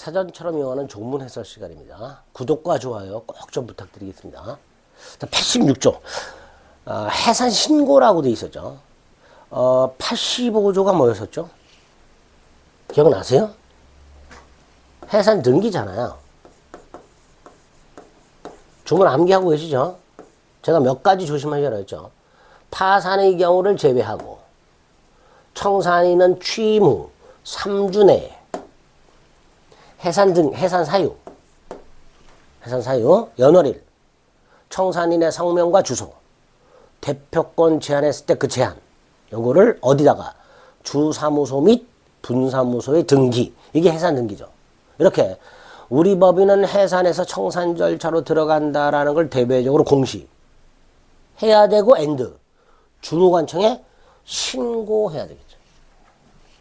사전처럼 이용하는 조문 해설 시간입니다. 구독과 좋아요 꼭 좀 부탁드리겠습니다. 자, 86조. 아, 해산 신고라고 돼 있었죠. 어, 85조가 뭐였었죠? 기억나세요? 해산 등기잖아요. 주문 암기하고 계시죠? 제가 몇 가지 조심하시라 했죠. 파산의 경우를 제외하고 청산인은 취임 후 3주 내에 해산 등 해산 사유. 해산 사유 연월일. 청산인의 성명과 주소. 대표권 제한했을 때 그 제한 요거를 어디다가 주사무소 및 분사무소의 등기. 이게 해산 등기죠. 이렇게 우리 법인은 해산에서 청산 절차로 들어간다라는 걸 대외적으로 공시. 해야 되고 엔드. 주무관청에 신고해야 되겠죠.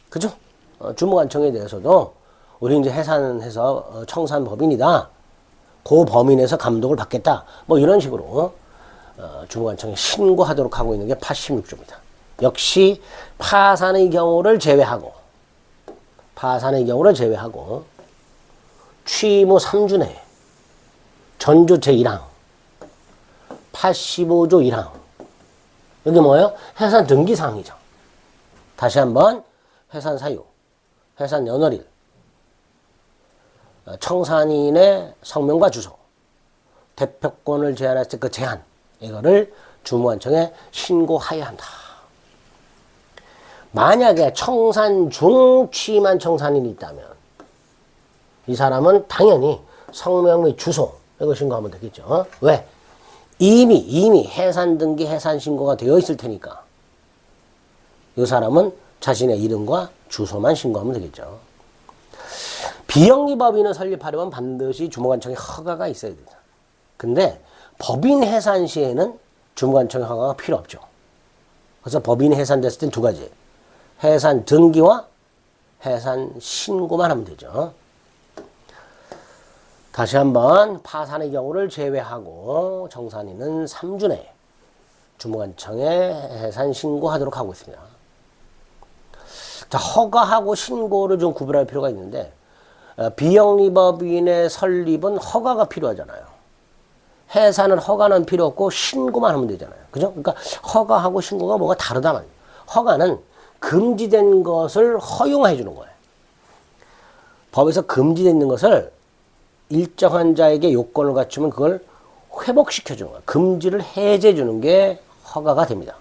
그죠? 어, 주무관청에 대해서도 우리 이제 해산해서 어, 청산 법인이다. 그 범인에서 감독을 받겠다. 뭐 이런 식으로 어, 주무관청에 신고하도록 하고 있는 게 86조입니다. 역시 파산의 경우를 제외하고 파산의 경우를 제외하고 취임 후 3주 내에 전조 제1항 85조 1항 여기 뭐예요? 해산 등기사항이죠. 다시 한번 해산 사유, 해산 연월일, 어, 청산인의 성명과 주소, 대표권을 제한했을 때그 제한, 이거를 주무관청에 신고하여야 한다. 만약에 청산 중 취임한 청산인이 있다면 이 사람은 당연히 성명 및 주소 이거 신고하면 되겠죠. 어? 왜? 이미 이미 해산 등기 해산 신고가 되어 있을 테니까 이 사람은 자신의 이름과 주소만 신고하면 되겠죠. 비영리 법인을 설립하려면 반드시 주무관청의 허가가 있어야 됩니다. 근데 법인 해산 시에는 주무관청의 허가가 필요 없죠. 그래서 법인이 해산됐을 땐 두 가지. 해산 등기와 해산 신고만 하면 되죠. 다시 한번 파산의 경우를 제외하고 정산인은 3주 내에 주무관청에 해산 신고하도록 하고 있습니다. 자, 허가하고 신고를 좀 구분할 필요가 있는데 어, 비영리법인의 설립은 허가가 필요하잖아요. 해산은 허가는 필요 없고 신고만 하면 되잖아요. 그죠? 그러니까 허가하고 신고가 뭐가 다르다 말이에요. 허가는 금지된 것을 허용해 주는 거예요. 법에서 금지되어 있는 것을 일정한 자에게 요건을 갖추면 그걸 회복시켜 주는 거예요. 금지를 해제해 주는 게 허가가 됩니다.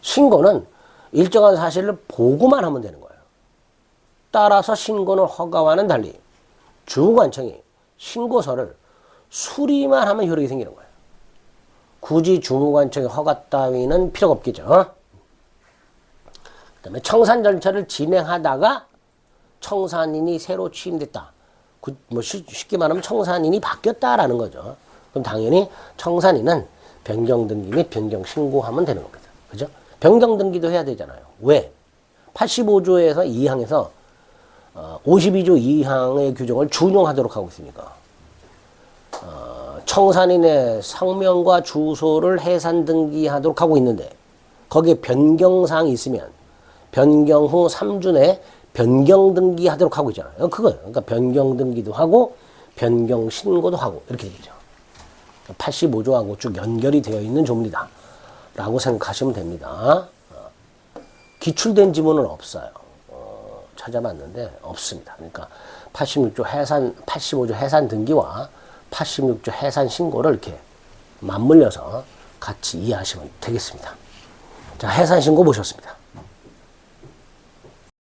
신고는 일정한 사실을 보고만 하면 되는 거예요. 따라서 신고는 허가와는 달리 주무관청이 신고서를 수리만 하면 효력이 생기는 거예요. 굳이 주무관청의 허가 따위는 필요가 없겠죠. 그다음에 청산 절차를 진행하다가 청산인이 새로 취임됐다. 그, 뭐 쉽게 말하면 청산인이 바뀌었다라는 거죠. 그럼 당연히 청산인은 변경 등기 및 변경 신고하면 되는 겁니다. 그죠? 변경 등기도 해야 되잖아요. 왜? 85조에서 2항에서 어, 52조 2항의 규정을 준용하도록 하고 있으니까 어, 청산인의 성명과 주소를 해산 등기하도록 하고 있는데 거기에 변경사항이 있으면 변경 후 3주 내에 변경 등기하도록 하고 있잖아요. 그거예요. 그러니까 변경 등기도 하고 변경 신고도 하고 이렇게 되죠. 85조하고 쭉 연결이 되어 있는 조문이다. 라고 생각하시면 됩니다. 어, 기출된 지문은 없어요. 어, 찾아봤는데 없습니다. 그러니까 86조 해산, 85조 해산 등기와 86조 해산 신고를 이렇게 맞물려서 같이 이해하시면 되겠습니다. 자, 해산 신고 보셨습니다.